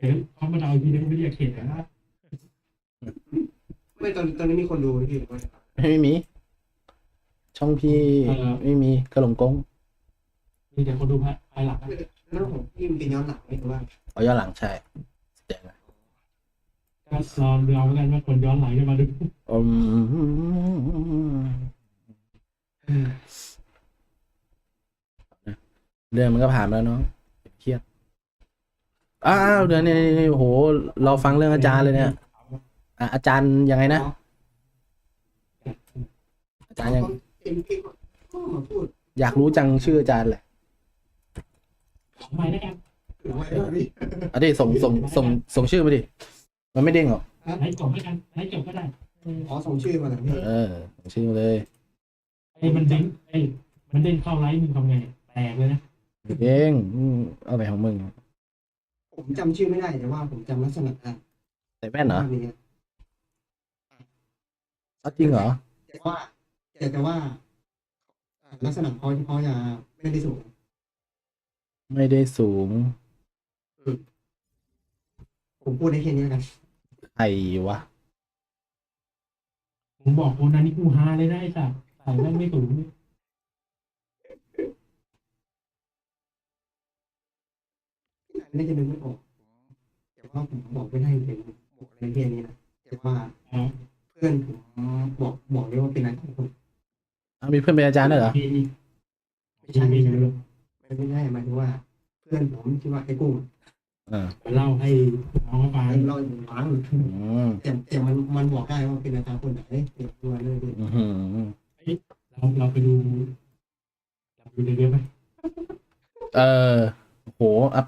แต่เขามาเดาอีกทีนึงไม่เรียกเขตนะไม่ตอนตอนนี้มีคนดูพี่หรือว่าไม่มี ช่องพี่ไม่มีกระหลงกงมีแต่คนดูภายหลังนะแล้วของพี่มันเป็นย้อนหลังไม่รู้ว่าเอาย้อนหลังใช่แสดงอะก็รอดูเอาแล้วกันว่าคนย้อนหลังจะมาดูอืมเรื่องมันก็ผ่านมาแล้วเนาะเครียด อ้าวเดี๋ยวนี้โอ้โห เราฟังเรื่องอาจารย์เลยเนี่ยอะอาจารย์ยังไงนะ อาจารย์ยังเอ็มพี่ก็มาพูดอยากรู้จังชื่ออาจารย์แหละของใหม่แล้วกันหรือว่าไอ้พี่เอาดิส่งส่งส่งส่งชื่อมาดิ มันไม่เด้งหรอกไล่จบแล้วกันไล่จบก็ได้ขอส่งชื่อมาหน่อยพี่เออส่งชื่อมาเลยไอ้มันเด้งไอ้มันเด้งเข้าไลฟ์มึงทำไงแตกเลยนะเองอืมเอาไหนของมึง ผมจำชื่อไม่ได้แต่ว่าผมจำลักษณะได้ใส่แว่นเหรอภาพนี้เอาจริงเหรอ แต่ว่าแต่แต่ว่าอ่าลักษณะเขาเขาจะไม่ได้สูง ไม่ได้สูงผมพูดได้แค่นี้แล้วกันใครวะ ผมบอกคนนั้นนี่กูฮาเลยนะไอ้สัสใส่แม่งไม่สูง น่าจะนึกไม่ออกแต่ว่าผมบอกไม่ได้เป็นบอกอะไรแค่นี้นะแต่ว่าอ่าเพื่อนผมบอกบอกเลยว่าเป็นอาจารย์คนเอามีเพื่อนเป็นอาจารย์ด้วยเหรอมีมีไม่ใช่ไม่ใช่ไม่ไม่ใช่หมายถึงว่า เพื่อนผมชื่อว่าไอ้กุ้งอ่าเล่าให้น้องเขาฟังเล่าให้ผมฟังอืมแต่แต่มันมันบอกได้ว่าเป็นอาจารย์คนไหนเด็กด้วยเลยดิอื้อหือเราเราไปดูเราไปดูในเว็บไหมเออโหอัพ